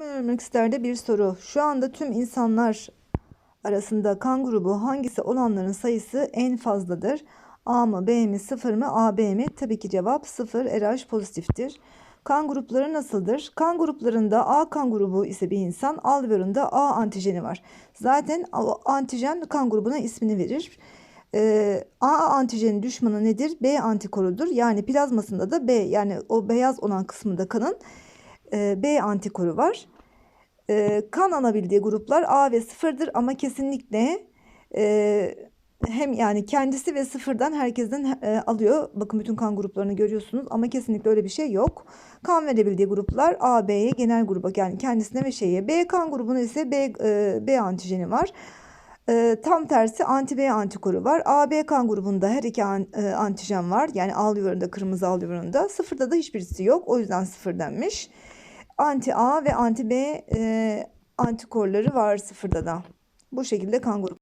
Öğrenmek isterde bir soru. Şu anda tüm insanlar arasında kan grubu hangisi olanların sayısı en fazladır? A mı, B mi, 0 mı, AB mi? Tabii ki cevap 0, RH pozitiftir. Kan grupları nasıldır? Kan gruplarında A kan grubu ise bir insan, alveolunda A antijeni var. Zaten antijen kan grubuna ismini verir. Ee, A antijenin düşmanı nedir? B antikorudur. Yani plazmasında da B yani o beyaz olan kısmında kanın e, B antikoru var. E, kan alabildiği gruplar A ve sıfırdır ama kesinlikle e, hem yani kendisi ve sıfırdan herkesten e, alıyor. Bakın bütün kan gruplarını görüyorsunuz ama kesinlikle öyle bir şey yok. Kan verebildiği gruplar A, B'ye genel gruba yani kendisine ve şeye. B kan grubuna ise B, e, B antijeni var. Tam tersi anti B antikoru var. A, B kan grubunda her iki an, antijen var. Yani alveolunda kırmızı alveolunda. Sıfırda da hiçbirisi yok. O yüzden sıfır denmiş. Anti A ve anti B e, antikorları var sıfırda da. Bu şekilde kan grubu.